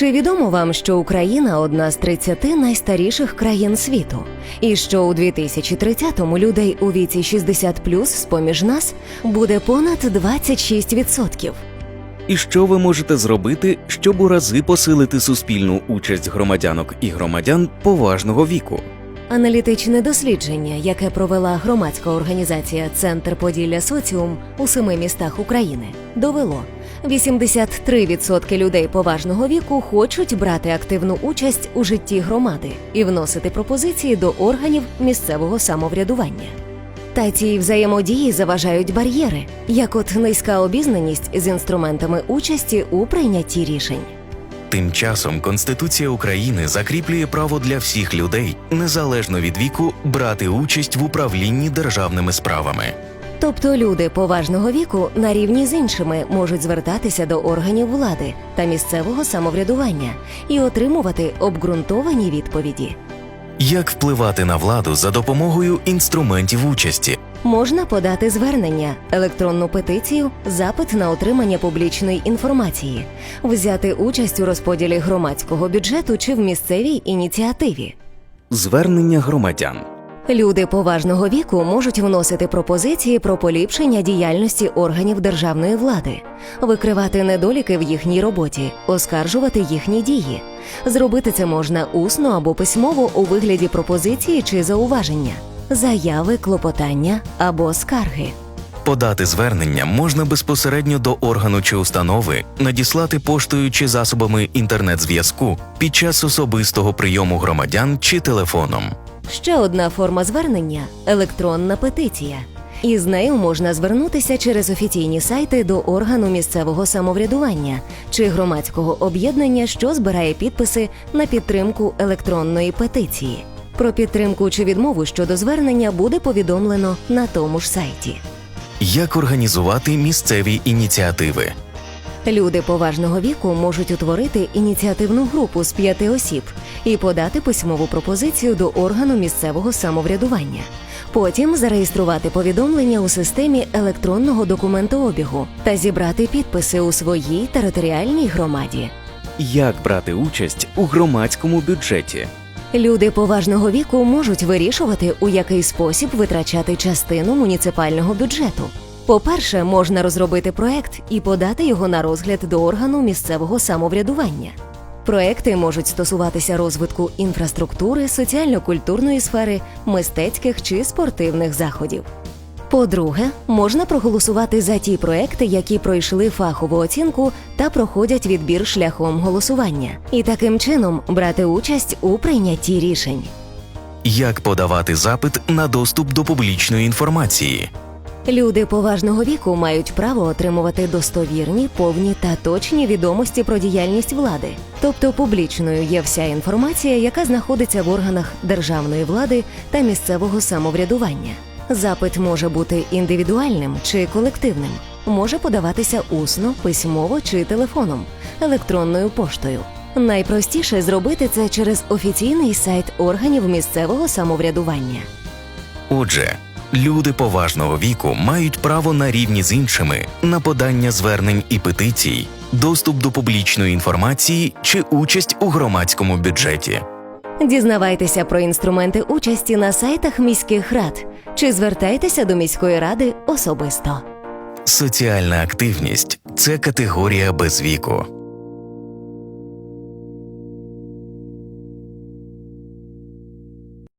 Чи відомо вам, що Україна одна з 30 найстаріших країн світу, і що у 2030-му людей у віці 60 з поміж нас буде понад 26%? І що ви можете зробити, щоб у рази посилити суспільну участь громадянок і громадян поважного віку? Аналітичне дослідження, яке провела громадська організація Центр Поділля Соціум у семи містах України, довело 83% людей поважного віку хочуть брати активну участь у житті громади і вносити пропозиції до органів місцевого самоврядування. Та цій взаємодії заважають бар'єри, як от низька обізнаність з інструментами участі у прийнятті рішень. Тим часом Конституція України закріплює право для всіх людей, незалежно від віку, брати участь в управлінні державними справами. Тобто люди поважного віку на рівні з іншими можуть звертатися до органів влади та місцевого самоврядування і отримувати обґрунтовані відповіді. Як впливати на владу за допомогою інструментів участі? Можна подати звернення, електронну петицію, запит на отримання публічної інформації, взяти участь у розподілі громадського бюджету чи в місцевій ініціативі. Звернення громадян. Люди поважного віку можуть вносити пропозиції про поліпшення діяльності органів державної влади, викривати недоліки в їхній роботі, оскаржувати їхні дії. Зробити це можна усно або письмово у вигляді пропозиції чи зауваження, заяви, клопотання або скарги. Подати звернення можна безпосередньо до органу чи установи, надіслати поштою чи засобами інтернет-зв'язку під час особистого прийому громадян чи телефоном. Ще одна форма звернення електронна петиція. Із нею можна звернутися через офіційні сайти до органу місцевого самоврядування чи громадського об'єднання, що збирає підписи на підтримку електронної петиції. Про підтримку чи відмову щодо звернення буде повідомлено на тому ж сайті. Як організувати місцеві ініціативи? Люди поважного віку можуть утворити ініціативну групу з п'яти осіб і подати письмову пропозицію до органу місцевого самоврядування. Потім зареєструвати повідомлення у системі електронного документообігу та зібрати підписи у своїй територіальній громаді. Як брати участь у громадському бюджеті? Люди поважного віку можуть вирішувати, у який спосіб витрачати частину муніципального бюджету. По-перше, можна розробити проект і подати його на розгляд до органу місцевого самоврядування. Проекти можуть стосуватися розвитку інфраструктури, соціально-культурної сфери, мистецьких чи спортивних заходів. По-друге, можна проголосувати за ті проекти, які пройшли фахову оцінку та проходять відбір шляхом голосування, і таким чином брати участь у прийнятті рішень. Як подавати запит на доступ до публічної інформації? Люди поважного віку мають право отримувати достовірні, повні та точні відомості про діяльність влади. Тобто публічною є вся інформація, яка знаходиться в органах державної влади та місцевого самоврядування. Запит може бути індивідуальним чи колективним, може подаватися усно, письмово чи телефоном, електронною поштою. Найпростіше зробити це через офіційний сайт органів місцевого самоврядування. Отже, люди поважного віку мають право на рівні з іншими на подання звернень і петицій, доступ до публічної інформації чи участь у громадському бюджеті. Дізнавайтеся про інструменти участі на сайтах міських рад чи звертайтеся до міської ради особисто. Соціальна активність це категорія без віку.